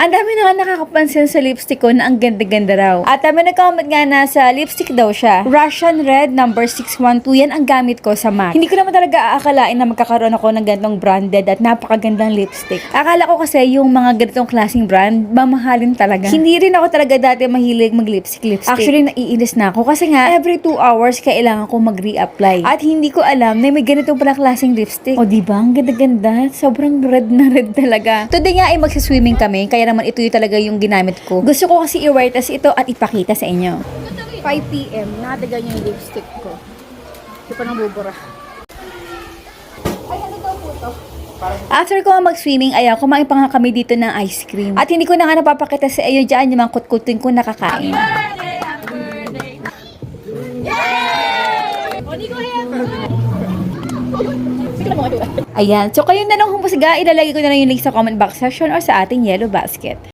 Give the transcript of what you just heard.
Ang dami na nga nakakapansin sa lipstick ko na ang ganda-ganda raw. At may nag-comment nga na sa lipstick daw siya. Russian Red number 612 yan ang gamit ko sa MAC. Hindi ko naman talaga aakalain na magkakaroon ako ng ganitong branded at napakagandang lipstick. Akala ko kasi yung mga ganitong klaseng brand, mamahalin talaga. Hindi rin ako talaga dati mahilig mag-lipstick lipstick. Actually, naiinis na ako kasi nga every 2 hours kailangan ko mag-reapply. At hindi ko alam na may ganitong pala klaseng lipstick. O diba? Ang ganda-ganda. Sobrang red na red talaga. Today nga ay magsiswimming kami, kaya naman ito yung talaga yung ginamit ko. Gusto ko kasi i-wear tas ito at ipakita sa inyo. 5pm, nakataga niya yung lipstick ko. Hindi pa nang bubura. After ko mag-swimming, ayan, kumain pa nga kami dito ng ice cream. At hindi ko na nga napapakita sa iyo dyan yung mga kutkutin ko nakakain. Ayan, so kayo na lang humusga, ilalagay ko na lang yung link sa comment box section or sa ating yellow basket.